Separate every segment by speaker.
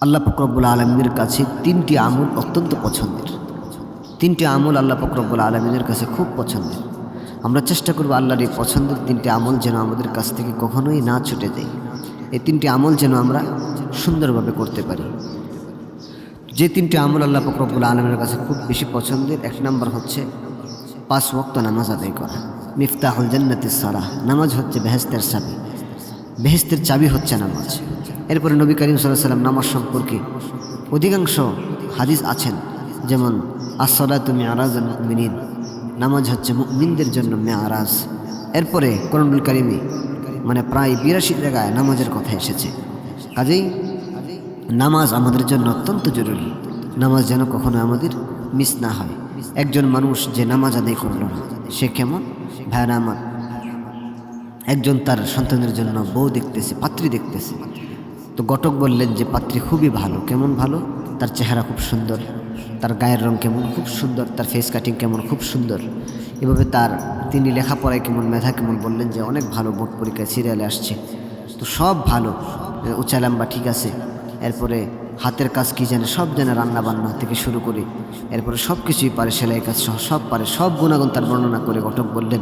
Speaker 1: আল্লাহ ফকরবুল আলমিনের কাছে তিনটি আমল অত্যন্ত পছন্দের। তিনটি আমল আল্লাহ ফকরবুল আলমিনের কাছে খুব পছন্দের। আমরা চেষ্টা করব আল্লাহর এই পছন্দের তিনটি আমল যেন আমাদের কাছ থেকে কখনোই না ছুটে যায়। এই তিনটি আমল যেন আমরা সুন্দরভাবে করতে পারি। যে তিনটি আমল আল্লাহ ফকরবুল আলমের কাছে খুব বেশি পছন্দের, এক নম্বর হচ্ছে পাঁচ ওয়াক্ত নামাজ আদায় করা। মিফতাহুল জান্নাতিস সালাহ, নামাজ হচ্ছে বেহেস্তের চাবি। বেহেস্তের চাবি হচ্ছে নামাজ। এরপরে নবী করিম সাল্লাহ সাল্লাম নামাজ সম্পর্কে অধিকাংশ হাদিস আছেন, যেমন আসলা তুমি আরাজ মিনিন নামাজ হচ্ছে মুমিনদের জন্য মেয়ারাজ এরপরে করণুল কারিমি মানে প্রায় বিরাশি জায়গায় নামাজের কথা এসেছে। কাজেই নামাজ আমাদের জন্য অত্যন্ত জরুরি। নামাজ যেন কখনো আমাদের মিস না হয়। একজন মানুষ যে নামাজ আদায় করল না, সে কেমন? ভাইরা আমার, একজন তার সন্তানের জন্য বউ দেখতেছে, পাত্রী দেখতেছে। তো ঘটক বললেন যে, পাত্রী খুবই ভালো। কেমন ভালো? তার চেহারা খুব সুন্দর। তার গায়ের রং কেমন? খুব সুন্দর। তার ফেস কাটিং কেমন? খুব সুন্দর। এভাবে তার তিনি লেখাপড়ায় কেমন, মেধা কেমন বললেন যে, অনেক ভালো। বোর্ড পরীক্ষায় সিরিয়ালে আসছে। তো সব ভালো। উঁচা লম্বা ঠিক আছে। এরপরে হাতের কাজ কী জানে? সব জানে রান্না বান্না থেকে শুরু করে। এরপরে সব কিছুই পারে, সেলাই কাজ সহ সব পারে। সব গুণাগুণ তার বর্ণনা করে ঘটক বললেন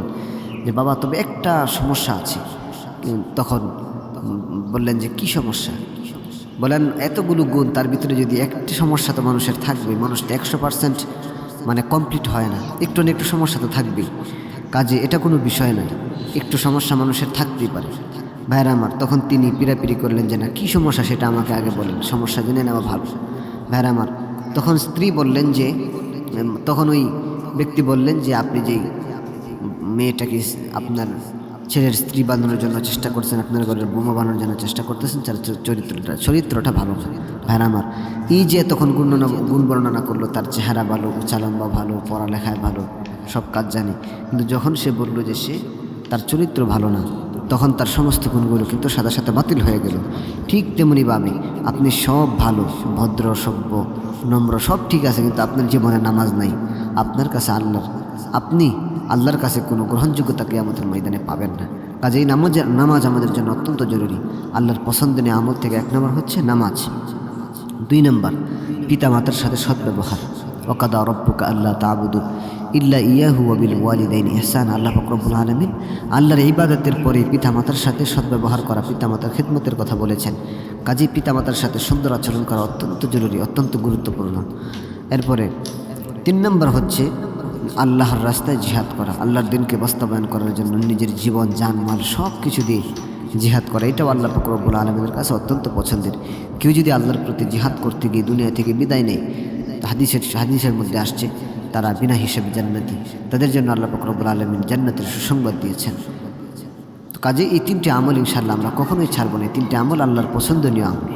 Speaker 1: যে, বাবা, তবে একটা সমস্যা আছে। তখন বললেন যে, কি সমস্যা? বলেন, এতগুলো গুণ, তার ভিতরে যদি একটি সমস্যা তো মানুষের থাকবে মানুষটা একশো পার্সেন্ট মানে কমপ্লিট হয় না। একটু না একটু সমস্যা তো থাকবেই। কাজে এটা কোনো বিষয় নয়। একটু সমস্যা মানুষের থাকতেই পারে। ভাইরা আমার, তখন তিনি পিড়াপিড়ি করলেন যে, না, কী সমস্যা সেটা আমাকে আগে বলেন। সমস্যা জেনে নেওয়া ভালো। ভাইরা আমার, তখন স্ত্রী বললেন যে, তখন ওই ব্যক্তি বললেন যে, আপনি যেই মেয়েটাকে আপনার ছেলের স্ত্রী বানানোর জন্য চেষ্টা করছেন, আপনার ঘরের বোমা বানানোর জন্য চেষ্টা করতেছেন তার চরিত্রটা চরিত্রটা ভালো। ভাইরা আমার, এই যে তখন গুণ গুণ বর্ণনা করল, তার চেহারা ভালো উঁচা লম্বা ভালো, পড়ালেখায় ভালো, সব কাজ জানে। কিন্তু যখন সে বলল যে সে তার চরিত্র ভালো না, তখন তার সমস্ত গুণগুলো কিন্তু সাদা সাথে বাতিল হয়ে গেল। ঠিক তেমনিভাবে আপনি সব ভালো, ভদ্র, সভ্য, নম্র, সব ঠিক আছে, কিন্তু আপনার জীবনে নামাজ নাই। আপনার কাছে আল্লাহর আপনি আল্লাহর কাছে কোনো গ্রহণযোগ্যতাকে আমাদের ময়দানে পাবেন না। কাজেই নামাজের নামাজ আমাদের জন্য অত্যন্ত জরুরি। আল্লাহর পছন্দনীয় আমল থেকে এক নম্বর হচ্ছে নামাজ। দুই নম্বর পিতা মাতার সাথে সদ্ব্যবহার। ওকাদা রব্বুকা আল্লাহ তাবুদু ইল্লা ইয়াহু আবিল ওয়ালিদাইন ইহসান। আল্লাহ ফকরবুল আলমিন আল্লাহর ইবাদতের পরে পিতা মাতার সাথে সদ্ব্যবহার করা পিতা মাতার খেদমতের কথা বলেছেন। কাজী পিতা মাতার সাথে সুন্দর আচরণ করা অত্যন্ত জরুরি, অত্যন্ত গুরুত্বপূর্ণ। এরপরে তিন নম্বর হচ্ছে আল্লাহর রাস্তায় জিহাদ করা, আল্লাহর দিনকে বাস্তবায়ন করার জন্য নিজের জীবন জান মাল সব কিছু দিয়ে জিহাদ করা, এটাও আল্লাহ ফকরবুল আলমের কাছে অত্যন্ত পছন্দের। কেউ যদি আল্লাহর প্রতি জিহাদ করতে গিয়ে দুনিয়া থেকে বিদায় নেয় হাদিসের হাদিসের মধ্যে আসছে, তারা বিনা হিসেবে জান্নাতি। তাদের জন্য আল্লাহ ফকরবুল আলমিন জান্নাতের সুসংবাদ দিয়েছেন। কাজে এই তিনটি আমল ইনশাল্লাহ আমরা কখনোই ছাড়বো না, এই তিনটি আমল আল্লাহর পছন্দনীয় আমল।